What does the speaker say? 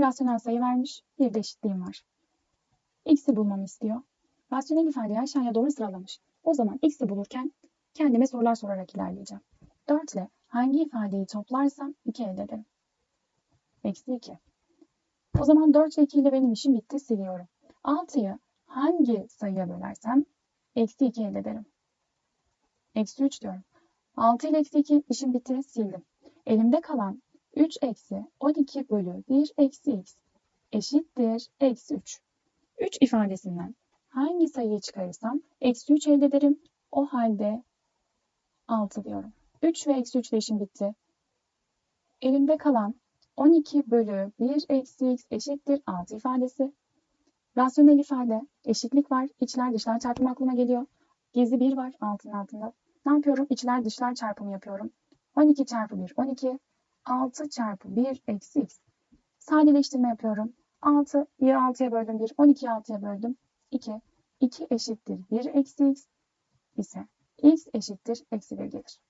Bir rasyonel sayı vermiş, bir de eşitliğim var. X'i bulmamı istiyor. Rasyonel ifadeyi aşağıya doğru sıralamış. O zaman X'i bulurken kendime sorular sorarak ilerleyeceğim. 4 ile hangi ifadeyi toplarsam 2 elde ederim. Eksi 2. O zaman 4 ile 2 ile benim işim bitti siliyorum. 6'yı hangi sayıya bölersem eksi 2 elde ederim. Eksi 3 diyorum. 6 ile eksi 2 işim bitti sildim. Elimde kalan 3 eksi 12 bölü 1 eksi x eşittir eksi 3. 3 ifadesinden hangi sayıyı çıkarırsam eksi 3 elde ederim. O halde 6 diyorum. 3 ve eksi 3 ile işim bitti. Elimde kalan 12 bölü 1 eksi x eşittir 6 ifadesi. Rasyonel ifade, eşitlik var, içler dışlar çarpımı aklıma geliyor. Gizli 1 var altın altında. Ne yapıyorum? İçler dışlar çarpımı yapıyorum. 12 çarpı 1, 12. 6 çarpı 1 eksi x. Sadeleştirme yapıyorum. 6, 1 6'ya böldüm 1, 12'yi 6'ya böldüm 2. 2 eşittir 1 eksi x ise x eşittir eksi 1 gelir.